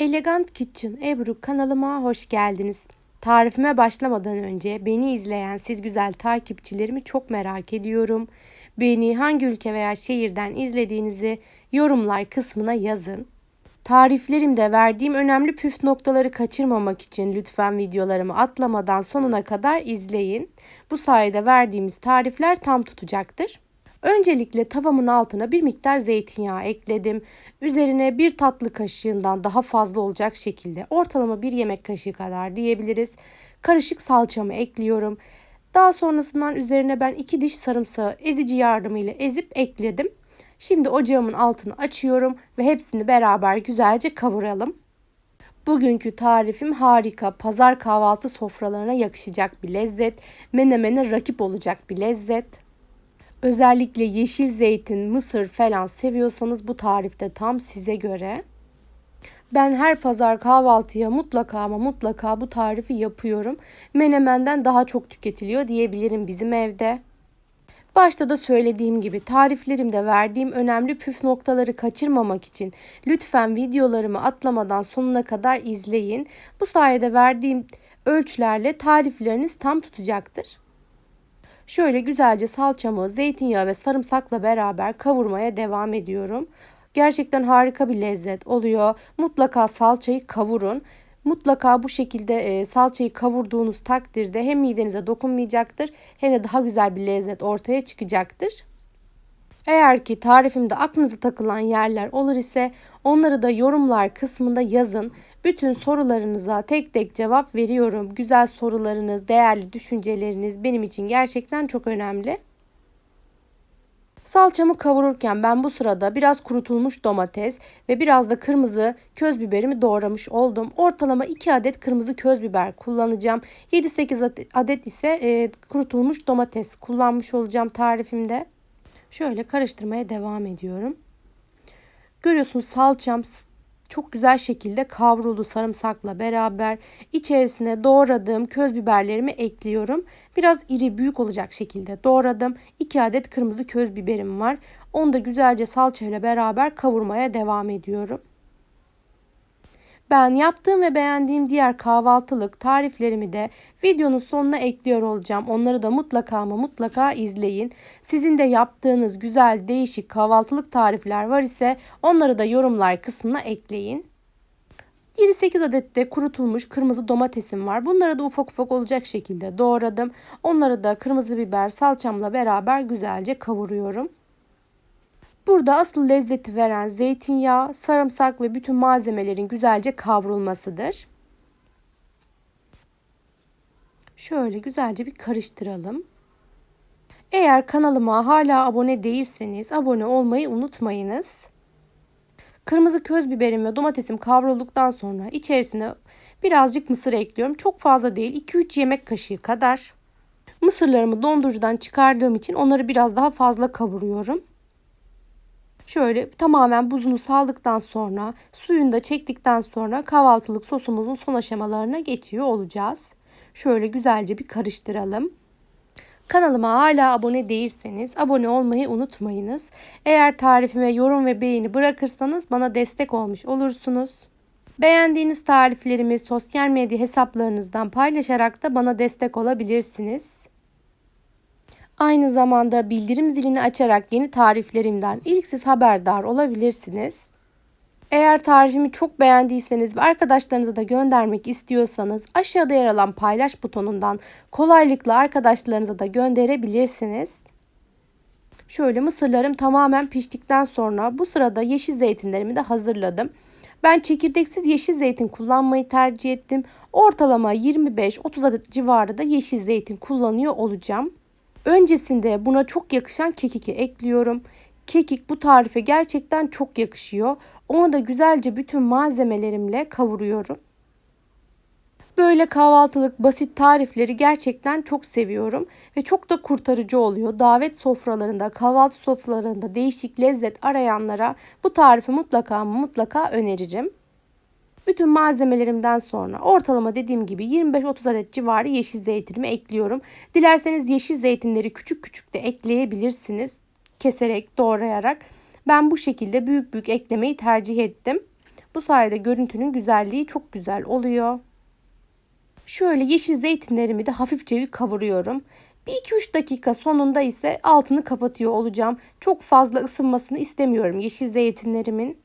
Elegant Kitchen Ebru kanalıma hoş geldiniz. Tarifime başlamadan önce beni izleyen siz güzel takipçilerimi çok merak ediyorum. Beni hangi ülke veya şehirden izlediğinizi yorumlar kısmına yazın. Tariflerimde verdiğim önemli püf noktaları kaçırmamak için lütfen videolarımı atlamadan sonuna kadar izleyin. Bu sayede verdiğimiz tarifler tam tutacaktır. Öncelikle tavamın altına bir miktar zeytinyağı ekledim. Üzerine bir tatlı kaşığından daha fazla olacak şekilde ortalama bir yemek kaşığı kadar diyebiliriz. Karışık salçamı ekliyorum. Daha sonrasından üzerine ben iki diş sarımsağı ezici yardımıyla ezip ekledim. Şimdi ocağımın altını açıyorum ve hepsini beraber güzelce kavuralım. Bugünkü tarifim harika, pazar kahvaltı sofralarına yakışacak bir lezzet, menemene rakip olacak bir lezzet. Özellikle yeşil zeytin, mısır falan seviyorsanız bu tarifte tam size göre. Ben her pazar kahvaltıya mutlaka ama mutlaka bu tarifi yapıyorum. Menemenden daha çok tüketiliyor diyebilirim bizim evde. Başta da söylediğim gibi tariflerimde verdiğim önemli püf noktaları kaçırmamak için lütfen videolarımı atlamadan sonuna kadar izleyin. Bu sayede verdiğim ölçülerle tarifleriniz tam tutacaktır. Şöyle güzelce salçamı zeytinyağı ve sarımsakla beraber kavurmaya devam ediyorum. Gerçekten harika bir lezzet oluyor. Mutlaka salçayı kavurun. Mutlaka bu şekilde e, salçayı kavurduğunuz takdirde hem midenize dokunmayacaktır hem de daha güzel bir lezzet ortaya çıkacaktır. Eğer ki tarifimde aklınıza takılan yerler olur ise onları da yorumlar kısmında yazın. Bütün sorularınıza tek tek cevap veriyorum. Güzel sorularınız, değerli düşünceleriniz benim için gerçekten çok önemli. Salçamı kavururken ben bu sırada biraz kurutulmuş domates ve biraz da kırmızı köz biberimi doğramış oldum. Ortalama 2 adet kırmızı köz biber kullanacağım. 7-8 adet ise e, kurutulmuş domates kullanmış olacağım tarifimde. Şöyle karıştırmaya devam ediyorum. Görüyorsunuz salçam çok güzel şekilde kavruldu sarımsakla beraber. İçerisine doğradığım köz biberlerimi ekliyorum. Biraz iri büyük olacak şekilde doğradım. 2 adet kırmızı köz biberim var. Onu da güzelce salçayla beraber kavurmaya devam ediyorum. Ben yaptığım ve beğendiğim diğer kahvaltılık tariflerimi de videonun sonuna ekliyor olacağım. Onları da mutlaka ama mutlaka izleyin. Sizin de yaptığınız güzel değişik kahvaltılık tarifler var ise onları da yorumlar kısmına ekleyin. 7-8 adet de kurutulmuş kırmızı domatesim var. Bunları da ufak ufak olacak şekilde doğradım. Onları da kırmızı biber salçamla beraber güzelce kavuruyorum. Burada asıl lezzeti veren zeytinyağı, sarımsak ve bütün malzemelerin güzelce kavrulmasıdır. Şöyle güzelce bir karıştıralım. Eğer kanalıma hala abone değilseniz abone olmayı unutmayınız. Kırmızı köz biberim ve domatesim kavrulduktan sonra içerisine birazcık mısır ekliyorum. Çok fazla değil 2-3 yemek kaşığı kadar. Mısırlarımı dondurucudan çıkardığım için onları biraz daha fazla kavuruyorum. Şöyle tamamen buzunu saldıktan sonra suyunu da çektikten sonra kahvaltılık sosumuzun son aşamalarına geçiyor olacağız. Şöyle güzelce bir karıştıralım. Kanalıma hala abone değilseniz abone olmayı unutmayınız. Eğer tarifime yorum ve beğeni bırakırsanız bana destek olmuş olursunuz. Beğendiğiniz tariflerimi sosyal medya hesaplarınızdan paylaşarak da bana destek olabilirsiniz. Aynı zamanda bildirim zilini açarak yeni tariflerimden ilk siz haberdar olabilirsiniz. Eğer tarifimi çok beğendiyseniz ve arkadaşlarınıza da göndermek istiyorsanız aşağıda yer alan paylaş butonundan kolaylıkla arkadaşlarınıza da gönderebilirsiniz. Şöyle mısırlarım tamamen piştikten sonra bu sırada yeşil zeytinlerimi de hazırladım. Ben çekirdeksiz yeşil zeytin kullanmayı tercih ettim. Ortalama 25-30 adet civarı da yeşil zeytin kullanıyor olacağım. Öncesinde buna çok yakışan kekiki ekliyorum. Kekik bu tarife gerçekten çok yakışıyor. Onu da güzelce bütün malzemelerimle kavuruyorum. Böyle kahvaltılık basit tarifleri gerçekten çok seviyorum ve çok da kurtarıcı oluyor. Davet sofralarında, kahvaltı sofralarında değişik lezzet arayanlara bu tarifi mutlaka mutlaka öneririm. Bütün malzemelerimden sonra ortalama dediğim gibi 25-30 adet civarı yeşil zeytinimi ekliyorum. Dilerseniz yeşil zeytinleri küçük küçük de ekleyebilirsiniz. Keserek, doğrayarak. Ben bu şekilde büyük büyük eklemeyi tercih ettim. Bu sayede görüntünün güzelliği çok güzel oluyor. Şöyle yeşil zeytinlerimi de hafifçe bir kavuruyorum. Bir 2-3 dakika sonunda ise altını kapatıyor olacağım. Çok fazla ısınmasını istemiyorum yeşil zeytinlerimin.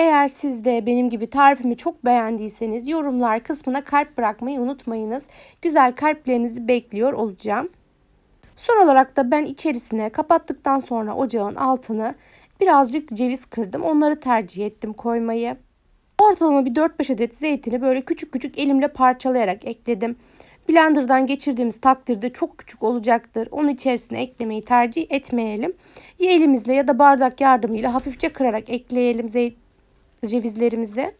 Eğer siz de benim gibi tarifimi çok beğendiyseniz yorumlar kısmına kalp bırakmayı unutmayınız. Güzel kalplerinizi bekliyor olacağım. Son olarak da ben içerisine kapattıktan sonra ocağın altını birazcık ceviz kırdım. Onları tercih ettim koymayı. Ortalama bir 4-5 adet zeytini böyle küçük küçük elimle parçalayarak ekledim. Blender'dan geçirdiğimiz takdirde çok küçük olacaktır. Onun içerisine eklemeyi tercih etmeyelim. Ya elimizle ya da bardak yardımıyla hafifçe kırarak ekleyelim zeyt cevizlerimizi.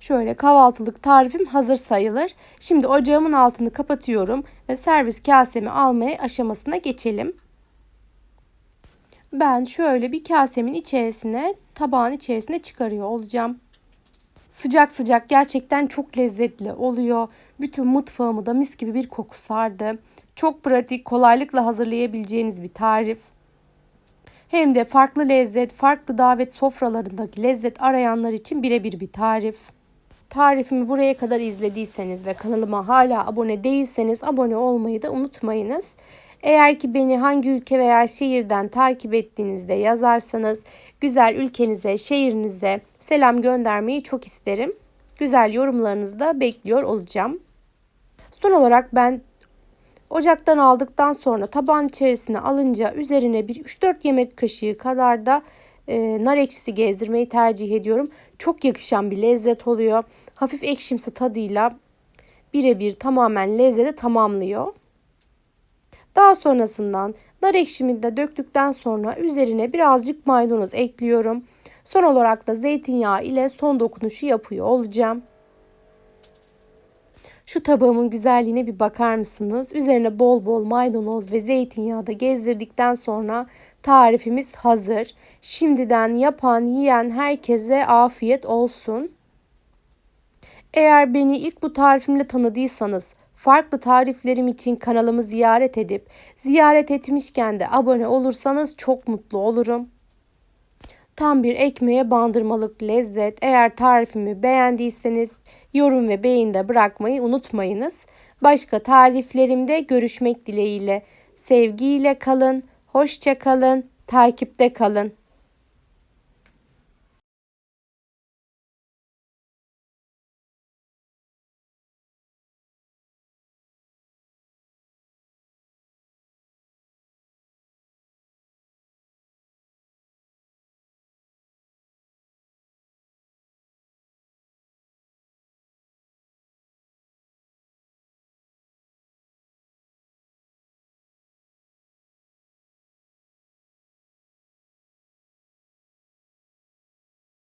Şöyle kahvaltılık tarifim hazır sayılır. Şimdi ocağımın altını kapatıyorum ve servis kasemi almaya aşamasına geçelim. Ben şöyle bir kasemin içerisine, tabağın içerisine çıkarıyor olacağım. Sıcak sıcak gerçekten çok lezzetli oluyor. Bütün mutfağımı da mis gibi bir koku sardı. Çok pratik, kolaylıkla hazırlayabileceğiniz bir tarif. Hem de farklı lezzet, farklı davet sofralarındaki lezzet arayanlar için birebir bir tarif. Tarifimi buraya kadar izlediyseniz ve kanalıma hala abone değilseniz abone olmayı da unutmayınız. Eğer ki beni hangi ülke veya şehirden takip ettiğinizde yazarsanız güzel ülkenize, şehrinize selam göndermeyi çok isterim. Güzel yorumlarınızı da bekliyor olacağım. Son olarak ben ocaktan aldıktan sonra tabağın içerisine alınca üzerine bir 3-4 yemek kaşığı kadar da e, nar ekşisi gezdirmeyi tercih ediyorum. Çok yakışan bir lezzet oluyor. Hafif ekşimsi tadıyla birebir tamamen lezzeti tamamlıyor. Daha sonrasından nar ekşimi de döktükten sonra üzerine birazcık maydanoz ekliyorum. Son olarak da zeytinyağı ile son dokunuşu yapıyor olacağım. Şu tabağımın güzelliğine bir bakar mısınız? Üzerine bol bol maydanoz ve zeytinyağı da gezdirdikten sonra tarifimiz hazır. Şimdiden yapan, yiyen herkese afiyet olsun. Eğer beni ilk bu tarifimle tanıdıysanız, farklı tariflerim için kanalımı ziyaret edip ziyaret etmişken de abone olursanız çok mutlu olurum. Tam bir ekmeğe bandırmalık lezzet. Eğer tarifimi beğendiyseniz yorum ve beğeni bırakmayı unutmayınız. Başka tariflerimde görüşmek dileğiyle. Sevgiyle kalın, hoşça kalın, takipte kalın.